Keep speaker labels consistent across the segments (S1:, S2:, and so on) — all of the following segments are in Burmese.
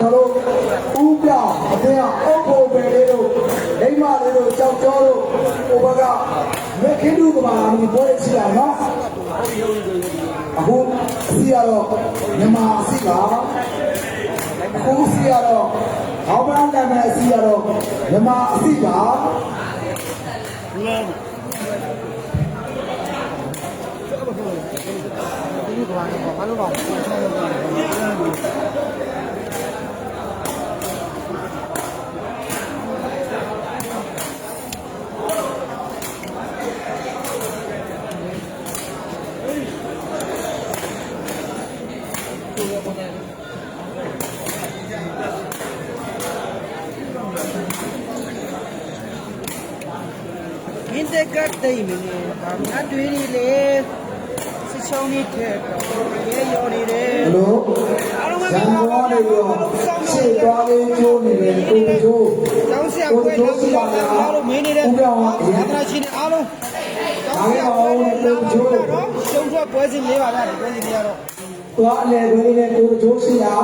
S1: ကျွန်တော်တို့ဥပြောင်အတင်းအုပ်ဖို့ပဲလေးတို့လိမ္မာလေးတို့ကြောက်ကြောတို့ဟိုဘက်ကမက်ခင်ဒူကမာမီပွဲရှိတာနော်အခုစီရတော့မြန်မာစီကအခုစီရတော့ဘောင်းပန်းနာမည်စီရတော့မြန်မာအစီက
S2: မင်းတက် ကတိတ်မနေဘာမှတွေးနေလေစစ်ချောင်းနေတဲ့တော့ရေရော်နေတယ်
S1: ဘလို့ဇန်နဝါရီရောရှေ့သွားလေးကျိုးနေတဲ့ကိုကျိုး
S2: ကျောင်းဆရာကွယ်လို့ပြောတာအားလုံးမင်းနေတဲ့
S1: ဥပြောင်းက
S2: သာသနာရှင်တွေအားလုံးကျောင်းဆရာကွယ်လို့ပြောတာတော့ရှုံးထွက်ပွဲစဉ်လေးပါဗျာပွဲစဉ်လေးကတော့
S1: သွားအလဲခွေးနဲ့ကိုကျိုးရှိတာ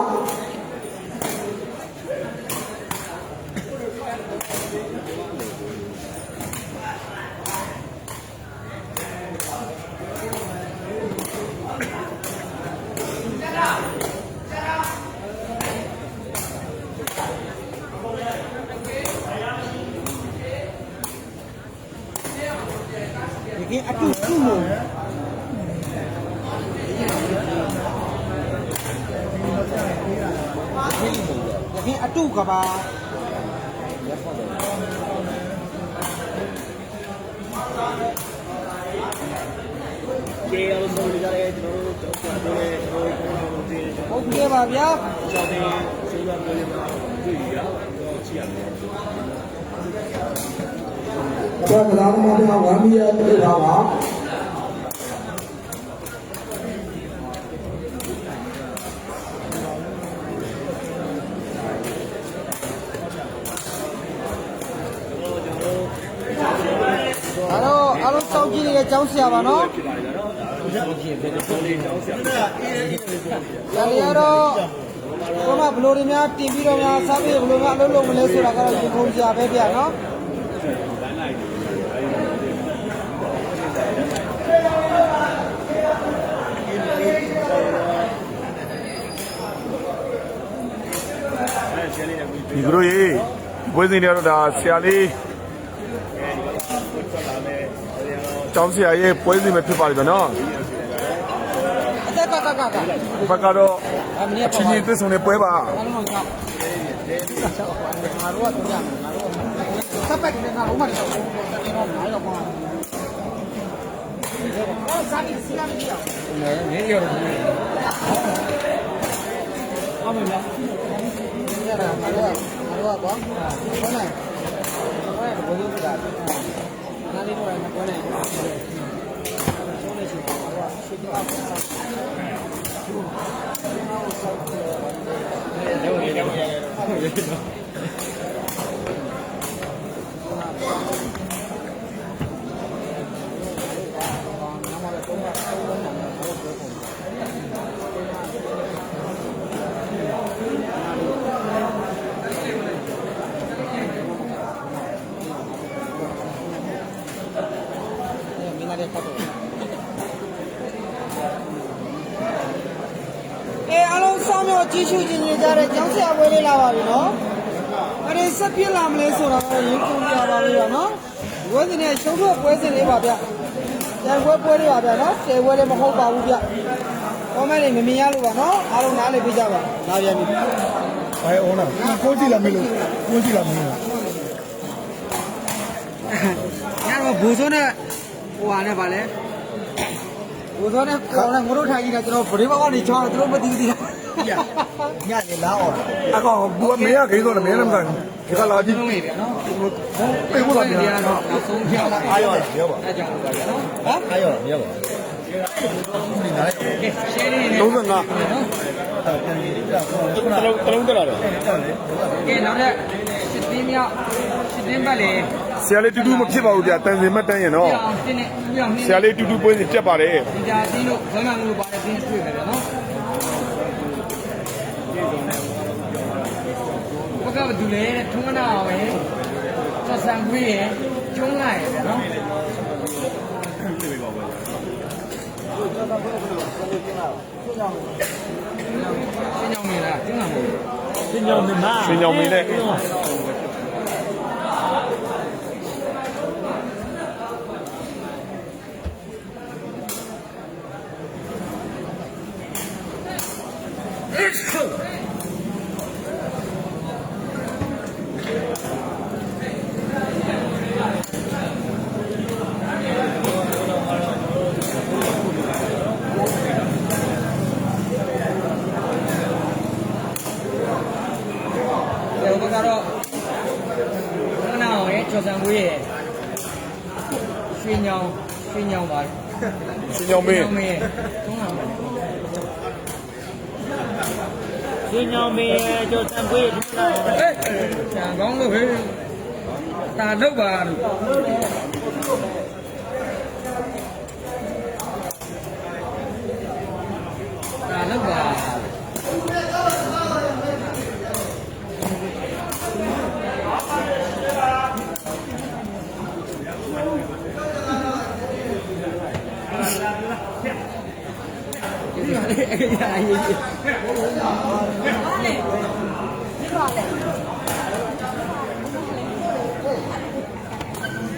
S2: ဒီကအတူတူမို့ဒီကအတူကပါ
S3: ကျေးအောင်ဆုံးကြတဲ့ကျွန် တော်တို့ကြောက်ကြတဲ့ကျွန်တော်တို့ဒီ
S2: ဟုတ်ကဲ့ပါဗျာ
S3: ကြောက်တဲ့ဆေးရပြောနေတာတွေ့ရတော့ချီရတယ်
S1: ဘာကလာမပြောဝမ်းမီယာပြတာပါ
S2: ဒါတော့အားလုံးစောင့်ကြည့်နေတဲ့ကျောင်းဆရာပါနော်
S3: ဖြစ်ပါတယ်နော်ဟုတ်ကဲ့ဖြစ်တယ်ဒီကြောက်ဆရာ
S2: ဒါတွေကတော့ခုနဘလို့တွေများတင်ပြီးတော့များစားပြီးဘလို့များအလုပ်လုပ်မလဲဆိုတာကတော့ဒီခုံစရာပဲဗျာနော်
S4: ဒီဘရိုကြီးဝင်းစင်တွေတော့ဒါဆရာလေးကျောင်းဆရာရဲ့ပွဲစဉ်ပဲဖြစ်ပါလိမ့်မယ်နော်
S2: အသ က်ကကကက
S4: ဘက်ကတော့
S2: အမင်း
S4: အချင်းချင်းသစ္ဆုံနေပွဲပါ
S2: အားလုံးကငါတို့ကတော့ကြာငါတို့စပက်နဲ့ငါတို့မှတော့ကျွန်တော်ငါရောပါအော်စားပြီးစီလာမပြောင်းနေနေရောအမေလားရတာငါတို့ငါတို့ကွာဟုတ်လားဟုတ်တယ်ဘယ်လိုလဲနားလေးတော့မကွနဲ့ဆုံးနေရှိတာကတော့ 别别别别别！ ကြည့်ရှုကြနေကြတဲ့ကျောင်းဆရာဝဲလေးလာပါပြီနော်အဲ့ဒီဆက်ပြစ်လာမလဲဆိုတော့ရင်ကုန်ပြပါလိမ့်ပါနော်ဝဲစင်နဲ့ရှုံးထွက်ပွဲစင်လေးပါဗျကျန်ပွဲပွဲလေးပါဗျနော်ကျေပွဲလေးမဟုတ်ပါဘူးဗျကောမန့်လေးမမြင်ရလို့ပါနော်အားလုံးနားလည်ပြကြပါလာပြန်ပြီ
S1: ဘယ်အောင်လားကိုကြည့်လာမလို့ကိုကြည့်လာမလို့
S2: ညတော့ဘူစိုးနဲ့ဟိုဟာနဲ့ပါလေဘူစိုးနဲ့ခေါင်းနဲ့ငတို့ထိုင်ကြီးကကျွန်တော်ဗရေဘောက်ကနေချောင်းတော့သူတို့မသိသေး တာ
S1: ညနေလားအော်
S4: အကောင်ဘူကမင်းကခိဆိုတယ်မင်းလည်းမဆိုင်ဒီကလာကြည့်နေတယ်နော်ပြေဖို့လာပြန်
S2: ဒီကတော့နောက်ဆုံးပြလာ
S1: အားရောလားပြောပါ
S2: အဲကြောင့်ပါဗျာနော်ဟမ်
S1: အားရောပြောပါ
S2: ရှယ်လေးနေ
S4: 35
S3: တလုံးတလုံးတက်လာတယ်
S2: ကဲနောက်လက်စစ်တင်းမြောက်စစ်တင်းပတ်လေ
S4: ဆရာလေးတူတူမဖြစ်ပါဘူးဗျာတန်စင်မတ်တန်းရင်နော်
S2: ပြအောင်တင်းနဲ့ပြအောင်နှင်း
S4: ဆရာလေးတူတူပွဲစဉ်တက်ပါတယ်
S2: ဒီကြတင်းလို့ဘယ်မှမလို့ပါတယ်တင်းတွေ့မယ်ဗျာနော်
S5: ကဘာတူလဲထုံးကနာပဲသက်ဆံခွေးရယ်ကျုံးလိုက်ရယ်နော်ရှင်းကြောင်မင်းလား
S4: ရှင်းကြောင်မင်း
S5: လားရှင်း
S4: ကြောင်မင်း
S5: လား တာတော့ပါတာတော့ပါ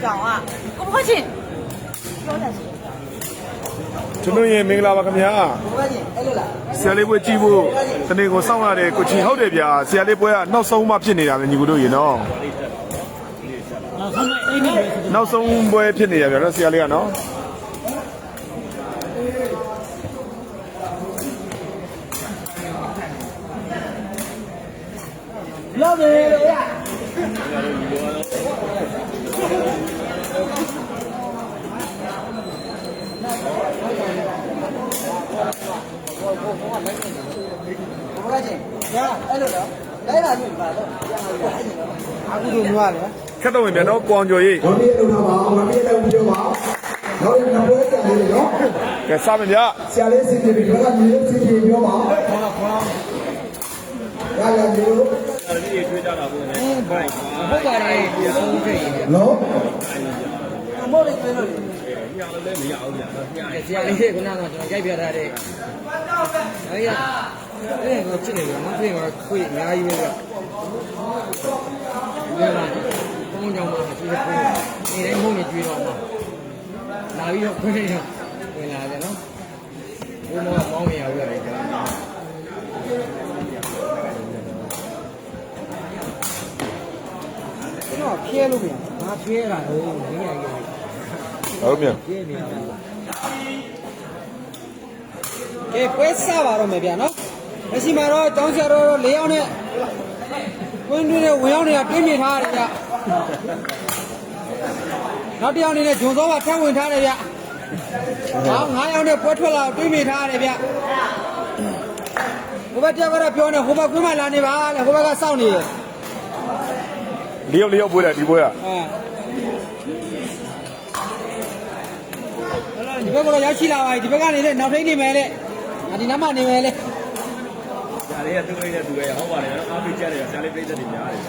S2: ကောင်อ่ะ
S6: ကိုဖွက်ချင်းပြောတယ်ဆို
S4: ကျွန်တော်ရေမင်္ဂလာပါခင်ဗျာဆရာလေးပွဲကြည့်ဖို့တနေ့ကိုစောင့်ရတယ်ကိုချီဟုတ်တယ်ဗျာဆရာလေးပွဲကနောက်ဆုံးမှဖြစ်နေတာပဲညီကိုတို့ရေနော်နောက်ဆုံးပွဲဖြစ်နေရဗျာနော်ဆရာလေးကနော်
S2: ရားရှင်ညာအဲ့လိုတော့လိုက်လာပြီပါတော့အခုတို့မျိုးရတယ်
S4: ခက်တော့ဝင်ဗျာနော်ကွန်ကျော်ရေး
S1: ဝမ်းပြေလုံတာပါဝမ်းပြေလုံပြီးတော့ပါနောက်ရင်ပွဲကြံလေးနော်
S4: ကဲစမယ်ဗျာ
S1: ဆရာလေးစီပြေပြီးတော့ကမြေလေးစီပြေပြောပါရရမျိုး
S5: ဟုတ်ပါတယ်ဒီဆုံးထိတ်
S1: နော်
S2: အမိုးလေးကျွေးလို့
S5: ဆရာလေးကခုနကကျွန်တော်ကြိုက်ပြထားတဲ့အဲ့ရ အဲ့ကိုချစ်နေတယ်မဖြစ်တော့ခွေအများကြီးပဲကဒီမှာဘုံကြောင်မှာရှိတဲ့ခွေနေတိုင်းဘုံနေကျွေးတော့မှာလာပြီးတော့ခွေနေတော့ဝင်လာတယ်နော်ဘုံတော့ပေါင်းနေရပြီလေကျွန်တော်
S2: ကျွန်တော်ဖြဲလို့မရ
S5: ငါဖြဲတာတော့မင်းရကြီး
S4: ဟုတ်ဗျာ
S5: ဖြဲနေတာ
S2: ကဲပွဲစပါတော့မယ်ဗျာနော် လက်ရှိမှာတော့တောင်းဆရာတော်၄ယောက်နဲ့ဝင်းတွင်းနဲ့ဝင်ရောက်နေတာတွင်းမြင်ထားရတယ်ဗျနောက်တစ်ယောက်အနေနဲ့ဂျွန်စောပါထပ်ဝင်ထားတယ်ဗျဟော၅ယောက်နဲ့ပွဲထွက်လာတွင်းမြင်ထားရတယ်ဗျဟိုဘက်တစ်ယောက်ကတော့ပြောနေဟိုဘက်ကွင်းမှလာနေပါလေဟိုဘက်ကစောင့်နေတယ်
S4: လေးယောက်လေးယောက်ပွဲတာဒီပွဲက
S2: အဲဒီဘက်ကတော့ရောက်ရှိလာပါပြီဒီဘက်ကနေလည်းနောက်ထိန်နေမယ်လေဒီနားမှနေမယ်လေ
S3: ဆရာလေးကသူ့လေးနဲ့သူရဲ့ဟုတ်ပါတယ်နော်အားပေးကြတယ်ဆရာလေးပြည့်တဲ့နေများတယ်ဟ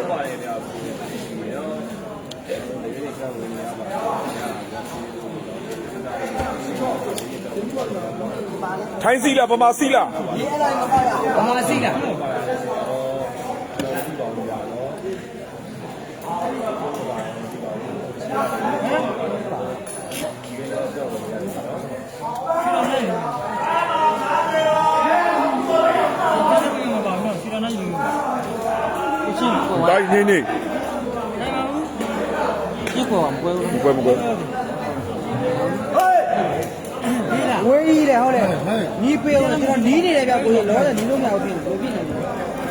S3: ုတ်ပါတယ်ဗျာနော်ဒီနေ့ကဝင်ရပါ
S4: ထိုင်းစီလားဗမာစီလား
S5: ဘာမှစိလား
S4: ဒါနေနေ
S2: ဒီကောပွဲဦး
S4: ဒီပွဲမကွယ်
S2: ဝေးကြီးတယ်ဟုတ်တယ်နီးပေးတော့ကျွန်တော်နီးနေတယ်ဗျကိုလောတယ်နီးလို့မရဘူးဖြစ်နေဘယ်ဖြစ်နေလဲ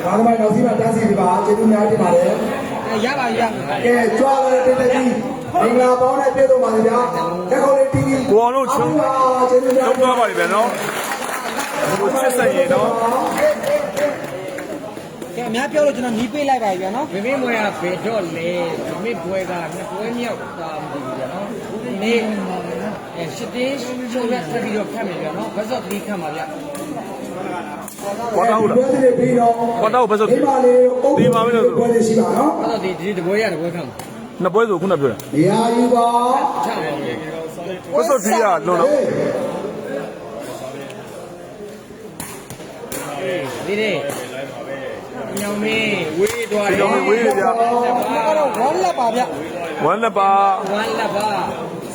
S1: ဘာကမှတော့စီမတားစီဒီပါကျေးဇူးများတင်ပါတယ်
S2: အဲရပါရပါ
S1: ကဲကြွားလာတဲ့တက်ကြီးမင်္ဂလာပေါင်းနဲ့ပြည့်စုံပါစေဗျာတက်ခေါ်လေး TV
S4: ကိုအောင်တို့ချုံ
S1: ကျေးဇူးများ
S4: ချုံသွားပါလိမ့်ဗျာနော်ဟိုချစ်ဆက်ရင်နော်
S2: ကဲအများပြောလို့ကျွန်တော်နီးပေးလိုက်ပါပြီဗျာနော်
S5: မမေမွေကဘယ်တော့လဲမမေဘွဲကနှစ်ပွဲမြောက်တာမသိဘူးကြာနော်ဒီနေ့အဲအဲရှစ်တင်းချုံရက်တက်ပြီးတော့ခတ်မယ်ဗျာနော်ဘတ်စော့3ခတ်ပါဗျာ
S4: ဝါတာဟုတ်လား
S1: ပွဲတွေပြီးတော့
S4: ဝါတာကိုဘယ်ဆို
S1: ဒီမှာလေးအုပ်
S4: ဒီမှာမင်းတို့
S1: ပွဲတွေရှိပါနော်
S5: ဘတ်စော့ဒီဒီတပွဲရတပွဲခတ်မှာ
S4: နှစ်ပွဲဆိုခုနပြောတယ်
S1: နေရာယူပါ
S5: ချပါဦး
S4: ဘယ်ဆိုဒီကလုံးတော့
S1: ဟေး
S5: ဒီဒီ ညောင်မင်းဝေးသွားတယ်
S4: ဒီတော့ဝေးရဗျာ
S2: ဒါကတော့ဝမ်းလက်ပါဗျ
S4: ဝမ်းလက်ပါ
S5: ဝမ်းလက်ပါ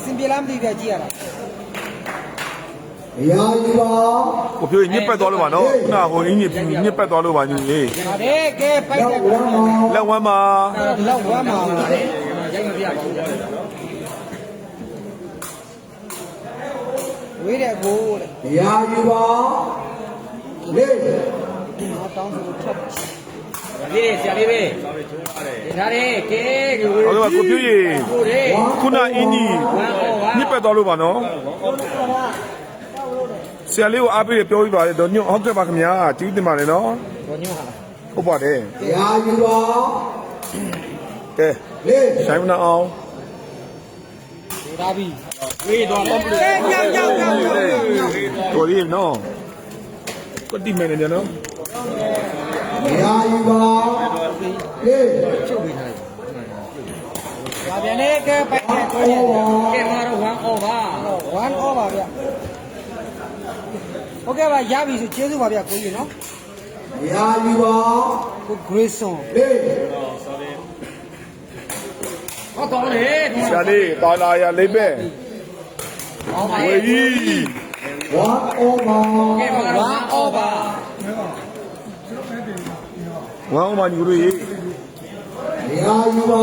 S2: စင်ပြေလားမသိကြကြည့်ရတာ
S1: နေရာယူပါ
S4: ကိုပြောရင်ညစ်ပတ်သွားလို့ပါနော်ခုနဟိုအင်းကြီးညစ်ပတ်သွားလို့ပါညီလေး
S2: ဒါတဲ့ကဲပိုက်
S1: ရောက်
S2: တဲ့
S1: ဝမ်းမောင်
S4: လက်ဝမ်းမှာ
S2: လောက်ဝမ်းမှာပါလေ
S5: ရိုက်မပြပါဘူးဗျာ
S2: ဝေးတဲ့ကိုတဲ့
S1: နေရာယူပါလေး
S2: တော့တောင်းဆိုထပ်
S5: ဒီဒီဆရာလေးပဲဒီထားတယ်ကဲကို
S4: ဟုတ်ကဲ့ကိုပြောရင်
S5: ကိုလေ
S4: ခုနအင်းကြီး
S5: ဝမ်းအော်ပါ
S4: ညစ်ပတ်သွားလို့ပါနော်ဆရာလေးကိုအားပေးပြောပြပါလေတော့ညဟုတ်ကဲ့ပါခင်ဗျာကျေးဇူးတင်ပါတယ်နော်
S5: ဘောညောဟာ
S4: ဟုတ်ပါတယ်
S1: နေရာယူပါ
S4: ကဲ
S1: လေး
S4: ဆိုင်မနာအောင်
S5: ဒီဒါပြီဝေးသွားတော့
S2: ကဲညောင်ညောင်ညောင်ညောင်ညောင်ညောင်
S4: တော်ရည်နော်ကိုတိမယ်နေတယ်နော်
S1: နေ ရာယူပါလေး
S5: ချုပ်ပေးထားတယ်
S2: ဒါပြန်လေကဲပိုက်တဲ့ကိုရ
S5: ကဲမှာတော့ဝမ်းအော်ပါ
S2: ဝမ်းအောပါဗျဟုတ်ကဲ့ပါရပြီဆိုကျေးဇူးပါဗျကိုကြီးနော်
S1: နေရာယူပါ
S2: ကို Grayson
S1: လေး
S5: ဟောကောင်းတယ်ဒီ
S4: ဆရာလေးပါလာရလိမ့်ပဲ
S5: ကောင်းပါ
S4: ဝေ
S5: ရဲ့
S4: ကြီး
S1: ဝမ်းအောပါ
S5: ကဲမှာတော့ ဝမ်းအော်ပါ
S4: ဝမ်းအောင်ပါညီတို့ရေ
S1: နေရာယူပါ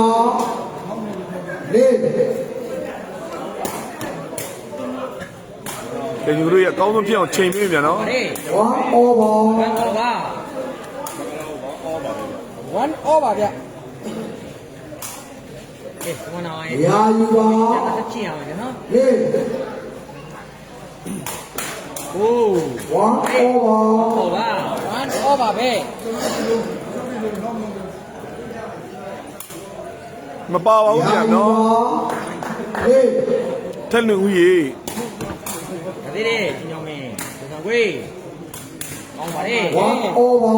S1: လေး
S4: ကဲညီတို့ရေအကောင်းဆုံးဖြစ်အောင်ချိန်ပေးပြန်နော်
S5: ဟေး
S1: ဝမ်းအောပါ
S5: ဝမ်းအော်ပါ
S2: ဝမ်းအောပါဗျ
S5: ကဲဝမ်းနာရဲ့
S1: နေရာယူပါ
S5: တက်ချင်အောင်လေနော်
S1: လေး
S5: โอ้
S1: ဝမ်းအောပါ
S5: ဟောပါ
S2: ဝမ်းအောပါပဲ
S4: မပါပါဘူးပြန်နော်
S1: လေး
S4: ထက်လူဦးရေ
S5: ဒါသေးတယ်ညောင်းမင်းဒီကဝေးကောင်းပါလေ
S1: ဝမ်းအောပါ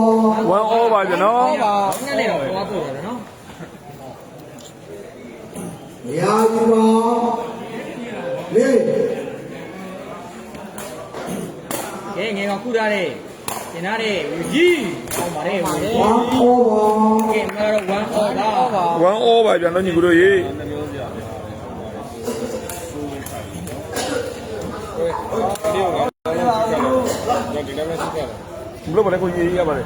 S4: ဝမ်းအောပါပြန်နော်
S2: အောပါ
S5: ငါလည်းတော့သွားပို့တယ်နော်
S1: နေရာယူပါလေး
S5: ကဲငယ်ကခုထားတယ်ကျင်ထားတယ်ဝကြီးကောင်းပါလေဝကြီး
S1: ဝမ်းအောပါ
S5: ကဲမတော့ဝ မ်းအော်ပါ
S2: အောပါ
S4: ဝမ်းအောပါပြန်နော်ညီတို့ရေဘလို့ပါလဲကိုရေးရပါလေ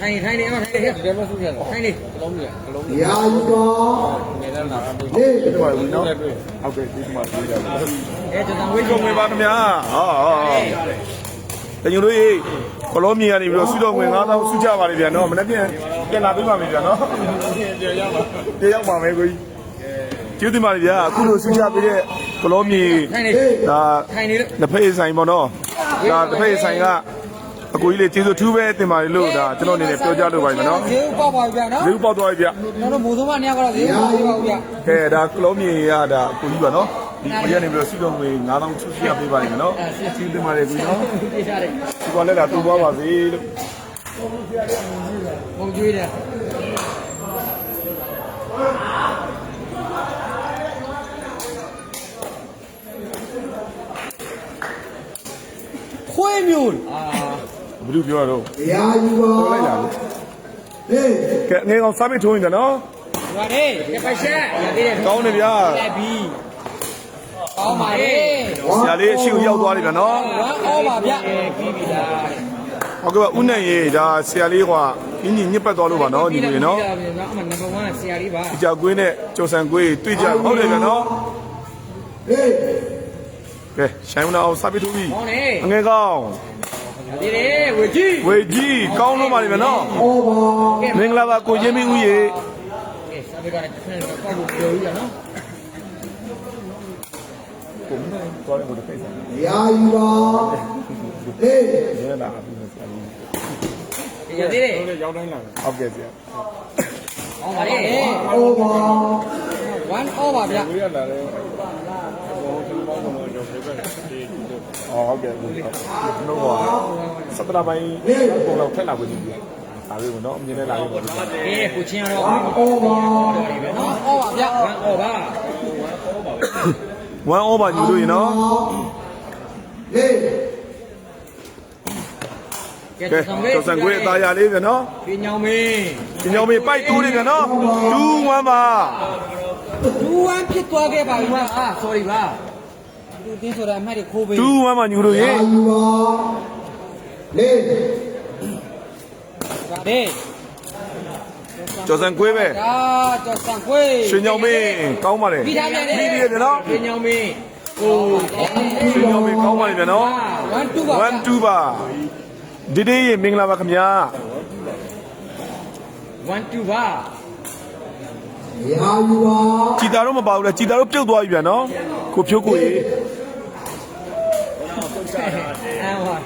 S5: ထိုင်ထိုင်နေအောင်ထိုင်နေဒီမှာဆုခဲ့တယ်ထိုင်နေလုံးကြီးကလုံး
S1: နေရာယူပါလေး
S4: ဒီမှာဝင်နော်ဟုတ်ကဲ့ဒီမှာရေးတာ
S5: အဲကျွန်တော်ဝေး
S4: ကုံဝင်ပါခင်ဗျာဟာဟာတညီတို့ရေကလောမြေကနေပြီးတော့စုတော်ဝင်9000စုကြပါလေပြန်နော်မနေ့ပြန် ပြန်လာပေးပါမယ်ပြန်နော်ပြန်ရောက်ပါပြန်ရောက်ပါမယ်ကိုကြီးကျေးဇူးတင်ပါတယ်ဗျာအခုလိုစုကြပေးတဲ့ကလောမြေ
S5: ထိုင်နေ
S4: ဒါ
S5: ထိုင်နေလို့
S4: တစ်ဖက်ဆိုင်ပေါ့နော်ဒါတစ်ဖက်ဆိုင်ကအကူကြီးလေးကျေးဇူးထူးပဲတင်ပါတယ်လို့ဒါကျွန်တော်အနေနဲ့ပြောကြလို့ပါတယ်နော်
S2: ဈေးဥပေါပါဗျာနော်
S4: လေးပေါက်သွားပြီဗျ
S2: ကျွန်တော်မိုးသုံးမနေရာကတော့ဈေးဥပေါပါဗျာ
S4: ကဲဒါကလောမြေရဒါအကူကြီးပါနော်ဒီကိုရနေပြီးတော့စုတော်ဝင်9000စုကြပေးပါလိမ့်မယ်နော်ကျေးဇူးတင်ပါတယ်ကိုကြီးနော်
S5: ပြေးထားတယ်
S4: ဒီကောင်လည်းလာတူသွားပါစေလို့
S5: ပုံကျွေးတယ်
S2: ခွေးမျိုး
S5: အာ
S4: ဘယ်လိုပြောရတော့
S1: နေရာယူပါ
S4: ပေါ်လိုက်လာလို့
S1: လေး
S4: ကဲငယ်ကောင်စားပိတ်ထိုးနေတယ်နော်
S5: ဒီပါလေကပိုက်ချက်ရသေးတယ်
S4: ကောင်းတယ်ဗျာ
S5: လက်ပြီး
S2: ကောင်းပါလေ
S4: ဆရာလေးအရှိကိုရောက်သွားပြီဗျာနော်
S2: ဝမ်းအောပါဗျာ
S5: ပြီးပြီလား
S4: ဟုတ်ကဲ့ပါဦးနိုင်ရေဒါဆရာလေးကွာအင်းကြီးညစ်ပတ်သွားလို့ပါနော်ဒီလိုနော်
S5: အမှနံပါတ်1ဆရာလေးပါ
S4: ကြောက်ကွင်းနဲ့ကျော်ဆန်ကွေးတွေ့ကြဟုတ်တယ်ဗျာနော်
S1: လေး
S4: ကဲရှိုင်းမနာအောင်စားပိတ်ထိုးပြီ
S5: ကောင်းတယ်
S4: ငယ်ကောင်
S5: ရသေးတယ်ဝေကြီး
S4: ဝေကြီးကောင်းလို့ပါလိမ့်မယ်နော်
S1: အောပါ
S4: မင်္ဂလာပါကိုချင်းမင်းဦးရေ
S5: ကဲစာပေကလည်းဖန်ကောက်ကိုပြောရနော်
S4: ကိုမင်းတော်တယ်ကိုတစ်ဖက်ဆိုင်
S1: နေရာယူပါလေး
S4: ရဲလာပြီဆ ရာလေး
S5: ရသေးတယ်
S4: ရောက်တိုင်းလာဟုတ်ကဲ့ဆရာ
S5: ကောင်းပါလေ
S1: အောပါ
S2: ဝမ်းအောပါဗျာ
S4: ဝေးရလာတယ်ဟိုကျွန်တော်ဘောင်းကတော့အော်ဟုတ်ကဲ့ဟုတ်ကဲ့ကျွန်တော်ကစတရာပိုင်းပုံတော့ထက်လာကိုကြည့်ပြဒါပဲနော်အမြင်နဲ့လာပြီပေါ့
S5: ကဲကိုချင်းကတော့
S1: အော်ပါ
S5: တော်ပြီပဲနော်
S2: ဟောပါဗျာ
S5: ဝမ်အော်ပါ
S4: 1 over ညီလို့ရင်နော်
S1: လေ
S5: ကဲ
S4: ကဲ
S5: ဆောင်လေး
S4: ကျော်စံခွေးအသားရလေးပြန်နော်
S5: ပြညောင်းမင်း
S4: ဒီညောင်မေးပိုက်တိုးနေပြန်နော်2 1ပါ
S2: ဒူဝမ်ဖြစ်သွားခဲ့ပါပြီ
S5: ဝ
S2: ဗျာ
S5: မ်အာ sorry ပါ
S2: ဒူတင်းဆိုတဲ့အမှတ်တွေခိုးပေး
S4: 2 1ပါညီလို့ရေ
S1: အာယူပါလေ
S2: ဒါတဲ့
S4: ကျော်စံခွေးပဲ
S2: ဒါကျော်စံခွေး
S4: ရွှေညောင်မေးကောင်းပါလေ
S2: ပြီးသားပြန်တယ်
S4: ပြီးပြီပြန်နော်
S5: ပြညောင်းမင်းကို
S4: ရွှေညောင်မေးကောင်းပါလေပြန်နော်
S2: 1 2ပါဗျာ
S4: 1 2ပါ ဒီဒီရေမင်္ဂလာပါခင်ဗျာ
S5: 1 2ပါ
S1: ရာယူပါ
S4: ကြည်တာတော့မပါဘူးလေကြည်တာတော့ပြုတ်သွားပြီပြန်နော်ကိုဖြိုးကိုရေ
S5: အမ်ပါ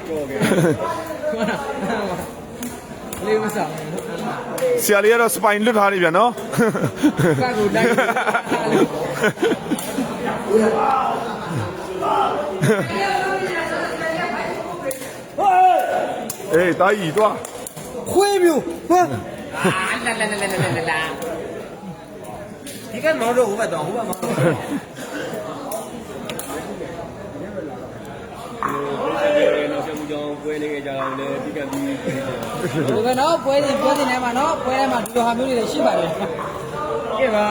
S5: လေးမစား
S4: ဆရာလေးကတော့စပိုင်လွတ်ထားနေပြန်နော်
S5: ကကိုလိုက်
S4: အေး တာကြီးသွား
S2: ခွေးမျိုးဟမ်
S5: လာလာလာလာလာလာဒီကမောင်တို့ဟိုဘက်တော့ဟိုဘက်မောင်တို့
S3: နောက်ဆက်မှုကြောင့်ပွဲနေကြတာလည်းပြီးကပြီး
S2: ဒီကနော်ပွဲစဉ်ပွဲစဉ်ထဲမှာနော်ပွဲထဲမှာဒီလိုဟာမျိုးတွေလည်းရှိပါတယ်
S5: ကဲပါ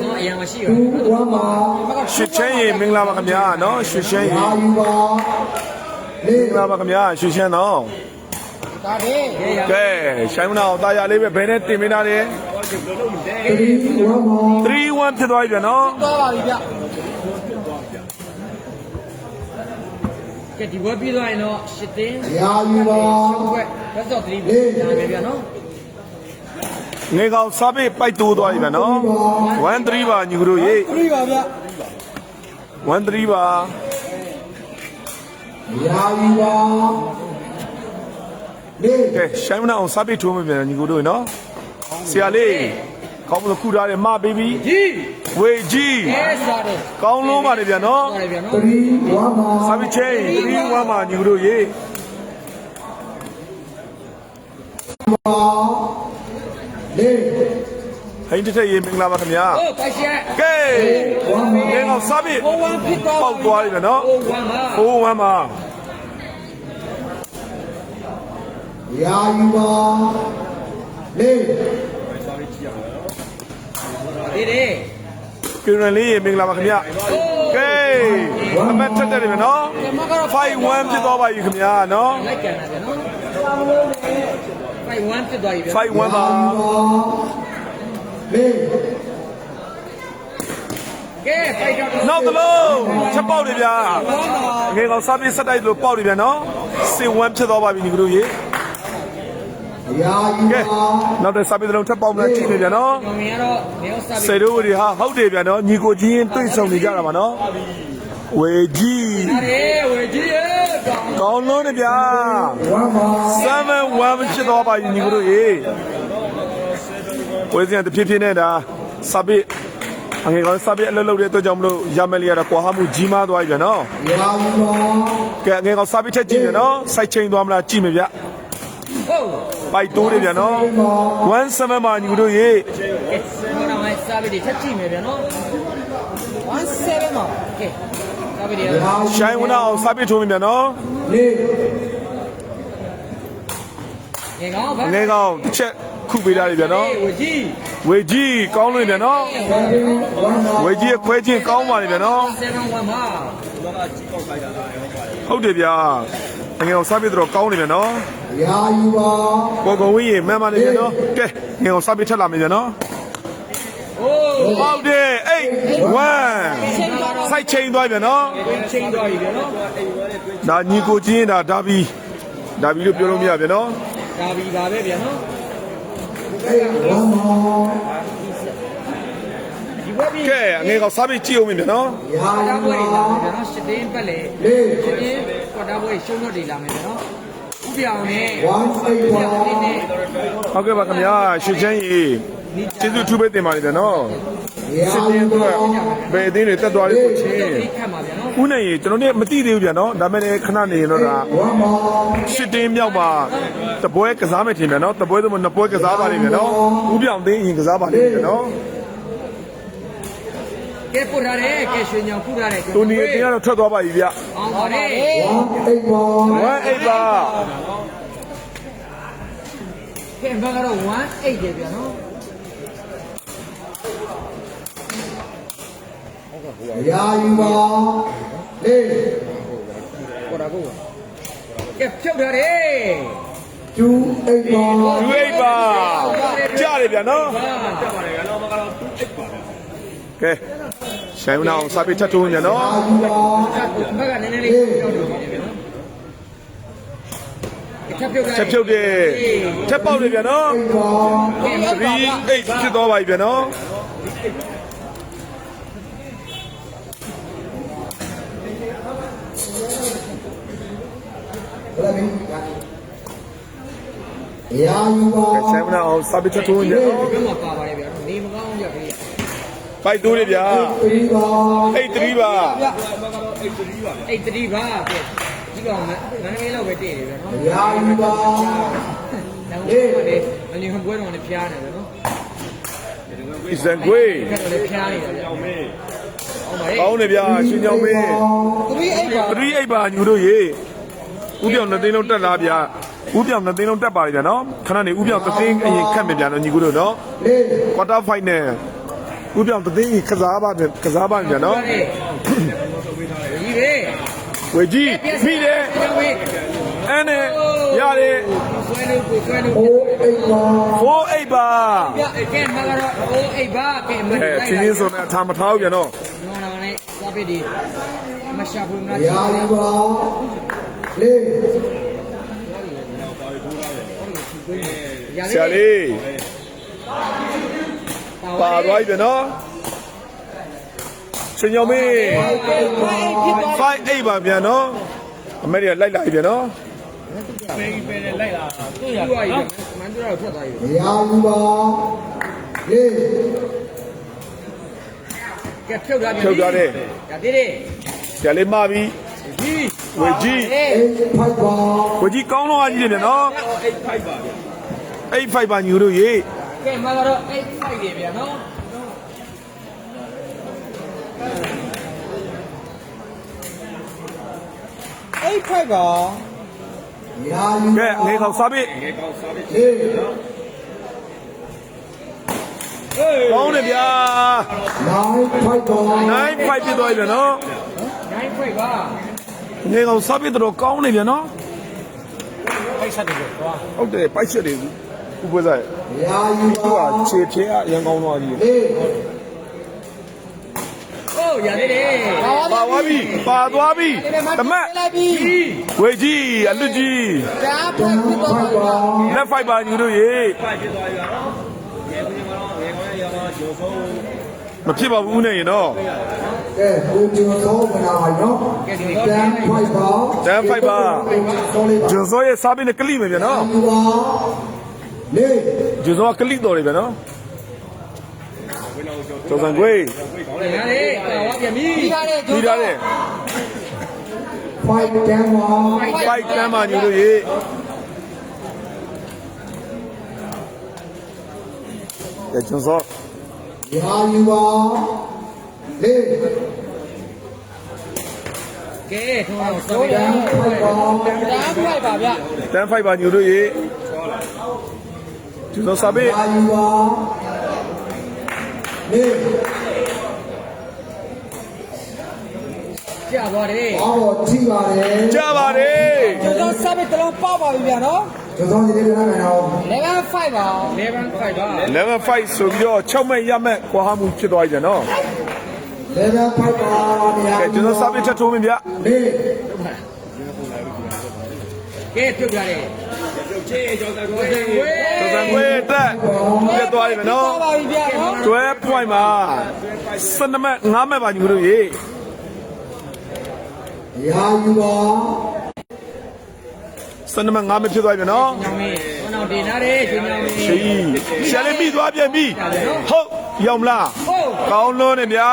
S5: နော်အရင်မရှိရော
S1: ဝမ်းပါ
S4: ရွှေချမ်းရေမင်္ဂလာပါခင်ဗျာနော်ရွှေချမ်းရေ
S1: ရာ
S4: မ
S1: ယူပါ လေ
S4: င်္ဂလာပါခင်ဗျာရွှေချမ်းနော်
S2: ဒါတဲ့
S5: ရေရ
S4: ကဲရှိုင်းမနာအောင်တာယာလေးပဲဘယ်နဲ့တင်ပေးတာလဲ
S1: ဒီဝမ်းပါ
S4: 3 1ဖြစ်သွားပြီပြန်နော်
S2: သွားပါပြီဗျာ
S5: ကဲဒီဘက်ပြီးသွားရင်တော့ရှစ်တင်း
S1: ရာယူပါ
S5: ဘက်ဘက်တော့3ပြီးညာပဲဗျာနော်
S4: ငေကောင်စားပိတ်ပိုက်တိုးသွားပြီပြန်နော်1 3ပါညီကတို့ရေ
S2: ပြိပါဗျာ
S4: 1 3ပါ
S1: ရာယူပါလေ
S4: ကဲရှိုင်းမနာအောင်စားပိတ်ထိုးမပြန်ညီကတို့နော်ဆရာလေးကောင်းမလို့ခုထားတယ်မပေးပြီ
S5: ကြီး
S4: ဝေကြီး
S2: အဲစားတယ်
S4: ကောင်းလုံးပါတယ်ပြန်နော်
S5: ဟုတ်တယ်ဗျာနော်
S1: ဒီဝမ်းပါ
S4: စားပိတ်ချင်း3 1ပါညီကတို့ရေ
S1: ပါလေ
S4: ဟိန်းတစ်ထက်ရေမင်္ဂလာပါခင်ဗျာ
S5: ဟိုတိုက်ရှက်ကဲ
S4: ငေကောင်စားပိတ်
S2: ဟိုဝမ်ဖြစ်သွား
S4: ပေါက်သွားပြီပြန်နော်
S5: ဟိုဝမ်းပါ
S4: ဟိုး1ပါ
S1: ရာယူပါလေ
S5: ဒီဒီ
S4: ကင်ရန်လေးရေမင်္ဂလာပါခင်ဗျာကဲအမတ်ထက်တယ်ပြန်နော်
S2: ဒီမှာကတော့
S4: 5 1ဖြစ်သွားပါပြီခင်ဗျာနော်
S5: လိုက်ကန်တာဗျာနော်ဖိုင်1ဖြစ်သွားပြီဗျာ
S4: 5 1ပါ
S1: လေ
S5: ကဲဖိုင်တော့
S4: နောက်တစ်လုံးချက်ပေါက်တယ်ဗျာငေကောင်စားပြီးဆက်တိုက်လို့ပေါက်တယ်ဗျာနော်စင်1ဖြစ်သွားပါပြီညီကတို့ရေ
S1: ရာယူ
S4: ကဲ
S1: ပါ
S4: နောက်တဲ့စားပြီးတစ်လုံးထပ်ပေါက်မလားကြည့်နေဗျာနော်
S5: မောင်မြင်ကတော့နေအောင်စား
S4: စေ
S5: ပြီး
S4: တို့တွေဟာဟုတ်တယ်ဗျာနော်ညီကိုချင်းရင်တွေ့ဆုံနေကြတာပါနော်ဝေကြီး
S5: ရတယ်ဝေကြီးရဲ့ကောင်
S4: ကောင်းလုံးတယ်ဗျာ
S1: ဝမ်းပါ
S4: 7 1ဖြစ်သွားပါပြီညီကတို့ရေ ဝေစင်တဖြည်းဖြည်းနဲ့ဒါစားပြီးအငယ်ကောင်စားပြီးအလုပ်လုပ်တဲ့အတွက်ကြောင့်မလို့ရမယ်လီရတာကွာဟမှုကြီးမားသွားပြီဗျာနော်
S1: ရာယူပါ
S4: ကဲအငယ်ကောင်စားပြီးထက်ကြည့်ရနော်စိုက်ချိန်သွားမလားကြည့်မယ်ဗျ
S5: ဟုတ်
S4: ပိုက်တိုးတယ်ဗျနော်17မှာညီတို့ရေ
S5: ကဲမောင်မိုင်စားပြီးချက်ကြည့်မယ်ဗျာနော်
S2: 17မှာ
S5: ကဲစားပြီးရ
S1: ရာယူ
S4: ရှိုင်းဝနာအောင်စားပြီးထိုးမယ်ဗျနော်
S1: လေ
S5: ငယ်ကောင်ဗျာ
S4: အငယ်ကောင်တစ်ချက် ခုပေးထားတယ်ဗျနော်
S5: ဝေကြီး
S4: ဝေကြီးကောင်းလို့ဗျနော်
S1: ဝမ်းပါ
S4: ဝေကြီးရဲ့ခွဲချင်းကောင်းပါလေဗျနော်
S5: 7 1ပါ
S4: ဟုတ်တယ်ဗျအငယ်ကောင်စားပြီးတော့ကောင်းနေဗျနော်
S1: ရာယူပါ
S4: ပေါ်ကောင်ဝင်းရေမှန်ပါလေဗျနော်ကဲငယ်ကောင်စားပြီးထက်လာမယ်ဗျနော်
S5: โอ้
S4: ဟုတ်တယ်8 1စိုက်ချိန်သွားဗျနော်
S5: ချင်းသွားပြီဗျာနော်
S4: ဒါညီကိုချင်းဒါဒါဘီဒါဘီလို့ပြောလို့မရဗျနော်
S5: ဒါပြီပါပဲဗျာနော်
S1: ဝမ်းပါ
S5: ဒီဘ က်ပြီး
S4: ကဲအငယ်ကောင်စားပြီးကြည့်အောင်ဗျနော်
S1: ရာ
S5: ဒါ
S1: ယူ
S5: ပွဲ
S1: ပါ
S5: လာမယ်ဗျာနော်ရှစ်တင်းပတ်လေ
S1: လေ
S5: ရှစ်တင်းကွာတာပွဲရှုံးတော့တွေလာမယ်ဗျာနော်ဥပြောင်နဲ့
S1: ဝမ်းစိတ်ပါ
S5: တင်းနဲ့
S4: ဟုတ်ကဲ့ပါခင်ဗျာရွှေချမ်းရေကျေးဇူးထူးပဲတင်ပါလေဗျနော်
S1: ရ
S4: စစ်တင်းအတွက်ဘယ်အသင်းတွေတက်သွားလေးကိုချင်း
S5: ဒီခတ်မှာဗျာနော်
S4: ဦးနိုင်ရေကျွန်တော်တို့မသိသေးဘူးဗျာနော်ဒါပေမဲ့ခဏနေရင်တော့ဒါ
S1: ဝမ်းမော
S4: ရှစ်တင်းမြောက်မှာတပွဲကစားမယ်ထင်ဗျာနော်တပွဲသမနှစ်ပွဲကစားပါလိမ့်မယ်နော်ဦးပြောင်သိန်းရင်ကစားပါလိမ့်မယ်နော်
S5: ကဲပို့ထားတယ်ကဲရွှေညောင်ပို့ထားတယ်
S4: တိုနီအတင်းကတော့ထွက်သွားပါပြီဗျ
S5: အောင်ပါတယ်
S1: ဝမ်းအိမ်မော
S4: ဝမ်အိတ်ပါ
S5: ကဲဘက်ကတော့1 8တယ်ဗျာနော်
S1: ရာယူပါလေ
S5: ပေါ်တာကိုကဲဖြုတ်ထားတယ်
S1: ကျူအိမ်မော
S4: လူအိတ်ပါကြားတယ်ဗျာနော်
S3: တက်ပါတယ်ဗျာတော့မကတော့သူ့အိတ်ပါဗျာ
S4: ကဲရှိုင်းမနာအောင်စာပေထပ်ထိုးညနော်
S1: ရာယူပါ
S5: ဘက်ကနည်းနည်းလေးဖြုတ်တယ်ဗျာနော်ချက်ဖြုတ်ထား
S4: ချက်ဖြုတ်တယ်ချက်ပေါက်တယ်ဗျာနော်
S1: အိမ်မော
S4: 3 8ဖြစ်သွားပါပြီဗျာနော်
S1: ဘယ်လိုလဲ ရာယူပါ
S4: ကဲရှိုင်းမနာအောင်စာပေထပ်ထိုးညနော်
S5: ဘက်မှာပါပါတယ်ဗျာနေမကောင်းကြပြီ
S4: ဖိုက်တိုးတယ်ဗျာ
S1: ပြီးပါ
S4: အိတ်3ပါ
S5: အဲ့တတိပါကဲဒီကောင်မနည်းနည်းလောက်ပဲတည်တယ်ဗျာနော်
S1: ရာယူပါ
S5: နောက်ဆုံးကလည်းအလီဟန်ပွဲတော်နဲ့ဖျားနေတယ်နော်
S4: အစံကွေး
S5: ဖျားတယ်လည်းဖျားနေတယ်ဗျာအောင်မေးအောင်ပါလေ
S4: ကောင်းတယ်ဗျာရှင်ကြောင်မင်း
S2: 3 8ပါ
S4: 3 8ပါညူတို့ရေ ဦးပြောင်နှစ်သိန်းလုံးတက်လာဗျာဦးပြောင်နှစ်သိန်းလုံးတက်ပါလေဗျာနော်ခဏနေဦးပြောင်တစ်သိန်းအရင်ခတ်မယ်ဗျာနော်ညီကိုတို့နော်
S1: လေ
S4: ကွာတာဖိုင်နယ်ဦးပြောင်တစ်သိန်းကြီးကစားပါမယ်ကစားပါမယ်ဗျာနော်
S5: ဒီပဲ
S4: ဝေကြီးမိတယ်
S5: ကျောင်းဝေး
S4: အဲ့နဲ့ရတယ်
S5: ဆွဲလို့ကိုဆွဲလို့
S1: ဟိုအိမ်မော
S4: 4 8ပါ
S5: ပြကဲမှာကတော့အိုးအိတ်ပါကဲမ
S4: အဲချင်းချင်းဆိုနေအထာမထားဘူးဗျာနော်
S5: နော်နော်နဲ့သွားပြီဒီမရှာဘူးငါ
S1: ရာယူပါ လေ
S4: ဆရာလေးပါသွားပြီဗျာနော်ရှင်ညောင်မင်း5 8ပါဗျာနော်အမေရိကလိုက်လာပြီဗျာနော်
S3: ပဲကြီးပဲနဲ့လိုက်လာတွေ့ရ
S5: သူ့ရည်မန်တူရာထွက်သွားပြီ
S1: ရာယူပါလေ
S5: ကဲဖြုတ်ထားပြီ
S4: ဖြုတ်သွားတယ်
S5: ဒါသေးတယ်
S4: ဆရာလေးမှာပြီ
S5: ဒီ
S4: ဝေကြီး
S1: အိမ်ဖိုက်ပါ
S4: ဝေကြီးကောင်းတော့အကြီးတယ်ဗျာနော်
S3: အိတ်ဖိုက်ပါဗျာ
S4: 8 5ပါညူတို့ရေ
S5: ကဲမှာကတော့အိတ်ဖိုက်တယ်ဗျာနော်
S2: 8 5ပါ
S1: ရာယူ
S4: ကဲငေခေါက်စားပြီ
S1: လေ
S4: ကောင်းတယ်ဗျာ
S1: နိုင်ဖိုက်ပါ
S4: 9 5ဖြစ်သွားပြီဗျာနော်
S5: နိုင်ဖိုက်ပါ
S4: ငေကောင်စားပြီတော့ကောင်းနေဗျာနော်
S5: ဖိုက်ဆက်တယ်ကွာ
S4: ဟုတ်တယ်ပိုက်ချက်တွေဥပ္ပဇာ
S1: ရာယူ
S4: သူ
S1: ပါ
S4: ကခြေဖြဲအရန်ကောင်းသွားကြီး
S1: လေ
S5: အိုးရသေးတယ်
S4: ပါသွားပြီပါသွားပြီတမတ်
S2: လိုက်ပြီ
S4: ဝေကြီးအလွတ်ကြီး
S2: ဒါဖက်ဖြစ်တော့
S1: ဖိုက်ပါ
S4: လက်ဖိုက်ပါညူတို့ရေ
S3: ဖိုက်ဖြစ်သွားပြီဗျာနော်ငယ်ကလေးကတော့ငယ်ကောင်းရရမှာကျော်ဆုံး
S4: မဖြစ်ပါဘူးဦးနေရင်တော့
S1: ကဲကိုကျော်သောမနာပါနော်
S5: ကဲဒီ
S1: တန်ဖိုက်ပါ
S4: တန်ဖိုက်ပါ
S1: ဆောလေးပါ
S4: ဂျွန်စောရဲ့စားပြီးနဲ့ကလိမယ်ဗျာနော်
S1: ယူပါလေ
S4: ဂျွန်စောကကလိတော်တယ်ဗျာနော်ကျော်စံခွေး
S5: ရတယ်ကွာဝါပြန်ပြီ
S2: ပြီးထားတဲ့
S4: ပြီးထားတယ်
S1: ဖိုက်တန်ပါ
S4: ဖိုက်တမ်းပါညူတို့ရေကဲဂျွန်စော
S1: ရာယူပါလေ
S5: ကဲထုံးအောင်ဆောက်ရ
S1: တန်ဖိုက်ပါ
S2: ဒါဖိုက်ပါဗျ
S4: တန်ဖိုက်ပါညူတို့ရေဂျွန်စောစားပြီး
S1: ရာယူပါလေ
S5: ကြသွားတယ်
S1: ဘာပေါ်ထိပါတယ်
S4: ကြပါတယ်
S2: ကျွန်တော်စပ်ပြီးတလုံးပေါက်ပါပြီဗျာနော်
S1: ကျော်သောဒီလေးကလည်းတော့
S2: level 5ပါ
S5: 11ဖိုက်ပါ
S4: level 5ဆိုပြီးတော့6မဲ့ရမဲ့ကွာဟမှုဖြစ်သွားပြီဗျာနော်
S1: လေဗယ်ဖိုက်ပါနေရာ
S4: ကဲကျွန်တော်စားပြီးထပ်ထိုးမယ်ဗျ
S1: လေ
S5: ကဲပြုတ်ရတယ်
S3: ချေကျော်တက်ကို
S5: ဝေး
S4: ကျော်စံခွေးတက်ပြတ်သွားပြီဗျာနော်
S2: ပေါက်ပါပြီဗျာနော်
S4: 12 point မှာ12မဲ့9မဲ့ပါညီတို့ရေ
S1: ရာယူပါ
S4: 12မဲ့9မဲ့ဖြစ်သွားပြီဗျာနော်
S5: ညောင်မင်းခေါင်းအောင်တင်ထားတယ်ရှင်ညောင်မင်း
S4: ရှီရှာလေးမိသွားပြန်ပြီဟုတ်ရောက်မလား
S5: ဟုတ်
S4: ကောင်းလွန်းနေဗျာ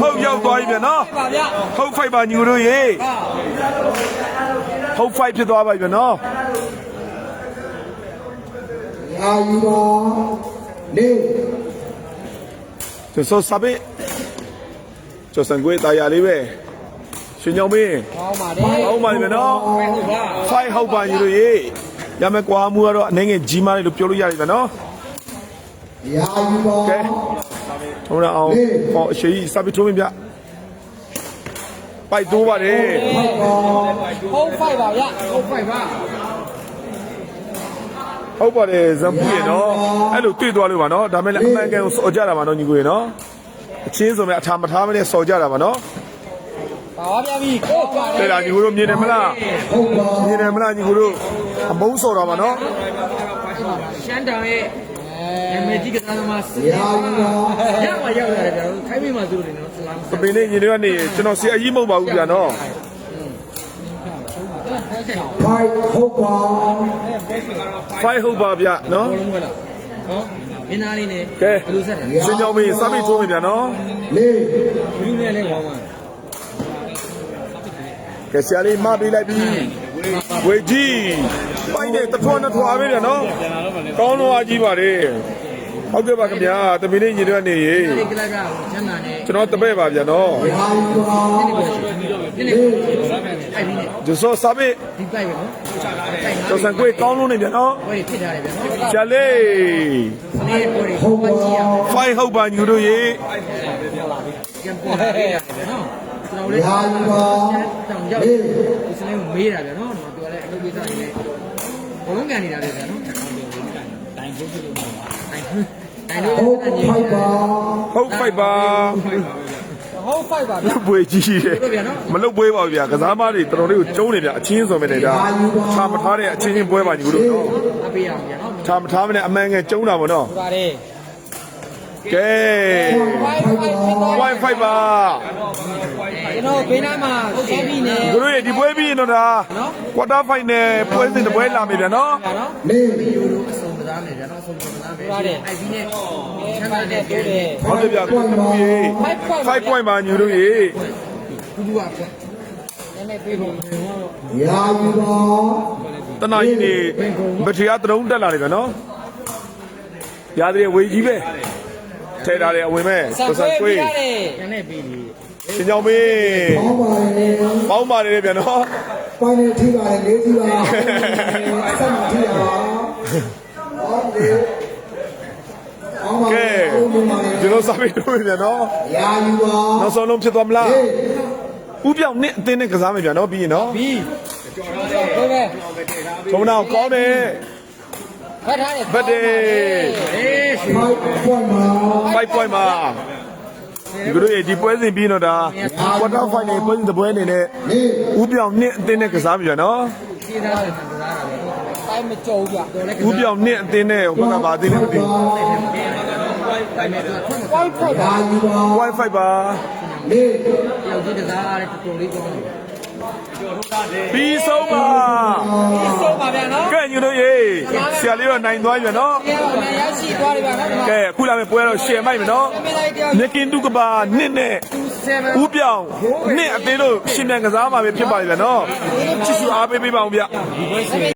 S4: ဟုတ်ရောက်သွားပြီဗျာနော်
S5: ပါဗျာ
S4: ဟုတ်ဖိုက်ပါညီတို့ရေဟုတ်ဖိုက်ဖြစ်သွားပါပြီဗျာနော်
S1: ရာယူပါနေ
S4: ကျွန်တော်စာပေကျွန်တော်စံကွေးတာယာလေးပဲ ရှင်ညောင်းမင်း
S5: ကောင်းပါတယ်
S4: ဟောင်းပါပြီဗျာနော်
S5: ဟုတ်ပါ
S4: ဖိုက်ဟုတ်ပါညီတို့ရေရမယ်ကွာမှုကတော့အနေငယ်ကြီးမားလေးလို့ပြောလို့ရတယ်ဗျာနော်
S1: ရာယူပါ
S4: ကဲထုံးရအောင်ဟောအရှိကြီးစာပေထိုးမင်းဗျပိုက်တိုးပါတယ်
S2: ဟုတ်ဖိုက်ပါဗျာ
S5: ဟုတ်ဖိုက်ပါ
S4: ဟုတ်ပါတယ်ဇမ်ပူရေနော်အဲ့လိုတွေ့သွားလို့ပါနော်ဒါမဲ့လည်းအမှန်ကန်ကိုစော်ကြတာပါနော်ညီကိုရေနော်အချင်းဆိုမဲ့အထာမထားမနဲ့စော်ကြတာပါနော်
S2: ပါပါဗျာပြီကိုပါ
S4: တဲ့လားညီကိုတို့မြင်တယ်မလား
S1: ဟုတ်ပါ
S4: မြင်တယ်မလားညီကိုတို့အမုန်းစော်တာပါနော်
S5: ရှမ်းတောင်ရဲ့နာမည်ကြီးကစားသမားစစ်
S1: ရာယူပါ
S5: ရမှာရောက်လာတယ်ဗျာခိုင်းမိမှာသူတို့နေနော်ဆလမ်
S4: ပပင်းလေးညီတွေကနေကျွန်တော်ဆရာကြီးမဟုတ်ပါဘူးဗျာနော်
S1: ဖိုက်ဟုတ်ပါ
S4: ဖိုက်ဟုတ်ပါဗျာနော်
S5: ဘောလုံးကလားဟောမင်းသားလေးနဲ့
S4: ကဲ
S5: ဘယ်လိုဆက်လဲ
S4: ရှင်ကြောင်မင်းစာပေထိုးမယ်ဗျာနော်
S1: နေ
S5: လူနဲ့လည်းဝေါင်းပါ
S4: ကဲဆရာလေးမပေးလိုက်ပြီဝေကြီးပိုက်တဲ့တထွားနှစ်ထွားပဲဗျာနော်ကောင်းတော့အကြီးပါတယ်ဟုတ်ကဲ့ပါခင်ဗျာတပင်းလေးညီတွေကနေရေ
S5: ဒီကလကချမ်းသာနဲ့
S4: ကျွန်တော်တပည့်ပါဗျာနော်
S1: ရာယူပါ
S5: ဒီနေ့အဲ့ဒီနဲ့
S4: ကျစောစာပေ
S5: ဒီပိုက်ပဲနော်
S4: ကျော်စံကွေးကောင်းလုံးနေဗျာနော်
S5: ဝယ်ဖြစ်ထားတယ်ဗျာနော်
S4: ဂျာလေး
S5: စနေပေါ်ရီဟုတ်ပါကြီးရ
S4: ဖိုင်ဟုတ်ပါညီတို့ရေ
S5: ကံပေါ်ရတယ်ဗျာနော်ကျွန် တော်လေး
S1: ရာယူပါ
S5: တောင်ရောက်
S1: နေ
S5: ဒီစနေကိုမေးတာဗျာနော်ဒီမှာသူကလည်းအလုပ်ကိစ္စတွေနဲ့ဘလုံးကန်နေတာလေဗျာနော်တိုင်ဖို့ဖြစ်လို့မဟုတ်ပါတိုင်တိုင်လို့
S1: ဟုတ်
S5: တိုင်
S1: ဖိုက်ပါ
S4: ဟုတ်ဖိုက်ပါ
S2: ဟုတ်ဖိုက်ပါဗျာ
S4: ဘွေကြီးတယ်မလုတ်ပွဲပါဘူးဗျာကစားမတွေတော်တော်လေးကိုကျုံးနေဗျာအချင်းဆိုမဲ့နေတာခြာမထားတဲ့အချင်းချင်းပွဲပါညီတို့နော်
S5: အပေးရအောင်ဗျာနော်
S4: ခြာမထားမနဲ့အမှန်ငယ်ကျုံးတာဗောနော်
S2: ပါတယ်
S4: ကဲ
S2: ဖိုက်ဖိုက်ဖြစ်သွား
S4: ဝိုင်ဖိုက်ပါ
S2: ကျွန် တော်ဘေးနားမှာဆက်ပြီးနေ
S4: ညီတို့ရေဒီပွဲပြီးရင်တော့ဒါကွာတာဖိုင်နယ်ပွဲစဉ်တစ်ပွဲလာပြီဗျာနော်
S2: ဗျာနော်
S1: နေ
S5: ယူလို့အစုံစားမယ်ဗျာနော်အစုံစားမယ်အဲ့ဒီနဲ့ချမ်းသာ
S2: ဖိုက်
S5: တဲ့
S2: တဲ့
S5: တိုး
S2: တိုး
S5: တယ်
S2: တယ်
S4: ဟုတ်တယ်ဗျာကိုကြီး5 point ပါညီတို့ရေ
S5: ကူကူကပေါ့
S2: နည်းနည်းပြေးဖို့
S1: ရာယူပါ
S4: တနာကြီးနေမထေရသတုံးတက်လာတယ်ဗျာနော်ရာတွေဝေကြီးပဲထဲထားတယ်အဝင်မဲ့
S2: ဆက်
S4: သ
S2: ဆွဲ
S4: စံ
S2: ပြ
S4: ကွေး
S2: ရတယ်
S5: ကျန်တဲ့ပြီးပြီ
S4: ရှင်ကြောင်မင်း
S1: ဟောပါတယ်
S4: ပေါင်းပါတယ်ဗျာနော်
S1: ပိုင်းနေထိပါတယ်လေးထိပါဆက်မထိပါဟောလေဟောပါ
S4: ကဲကျွန်တော်စာပေတို့ဗျာနော်
S1: ရာယူပါ
S4: နောက်ဆုံးလုံးဖြစ်သွားမလား
S1: ဟေး
S4: ဥပြောင်နဲ့အတင်းနဲ့ကစားမယ်ဗျာနော်ပြီးရင်နော်
S2: ပြီးဘယ်ပဲ
S4: ထုံးတော့ကောင်းတယ်
S2: ဖတ်ထားတယ်
S4: ဗတ်တယ်
S5: အေးရှင်
S1: ဖိုက်ပွိုင်းပါ
S4: 5 point မှာ ဒီလိုရေဒီပွဲစဉ်ပြီးတော့ဒါ quarter final ပွဲစဉ်တစ်ပွဲအနေနဲ့
S1: နေ
S4: ဥပြောင်နဲ့အတင်းနဲ့ကစားပြီဗျာနော်
S5: ရှင်းသားတယ်ဆန်စားတာပဲ
S2: တိုင်းမကြုံဗျာ
S4: ဥပြောင်နဲ့အတင်းနဲ့ဟိုဘက်ကပါအတင်းနဲ့မသိဘူး
S2: ဖိုက်ဖိုက်ပါ
S1: ရာယူပါ
S4: wifi ပါ
S1: နေ
S5: တယောက်ကြီးတစားရတယ်တော်တော်လေးကောင်းတယ်
S4: ပြီးဆုံးပါ
S2: ပြီးဆုံးပါဗျာနော်
S4: ကဲညတို့ရေဆရာလေးတော့နိုင်သွားပြီဗျာနော်
S2: ဒီကတော့နိုင်ရရှိသွားတယ်ဗျာနော်ဒီမှာ
S4: ကဲအခုလာမယ့်ပွဲတော့ရှယ်မိုက်မယ်နော်
S2: ပြလိုက်တယောက်
S4: မြကင်းတုကပါနှစ်နဲ့ဥပြောင်နှစ်အသေးလို့ရှင်မြန်ကစားမှာပဲဖြစ်ပါလိမ့်ဗျာနော်ချစ်စုအားပေးပေးပါအောင်ဗျ
S5: ဒီဘက်ရှင်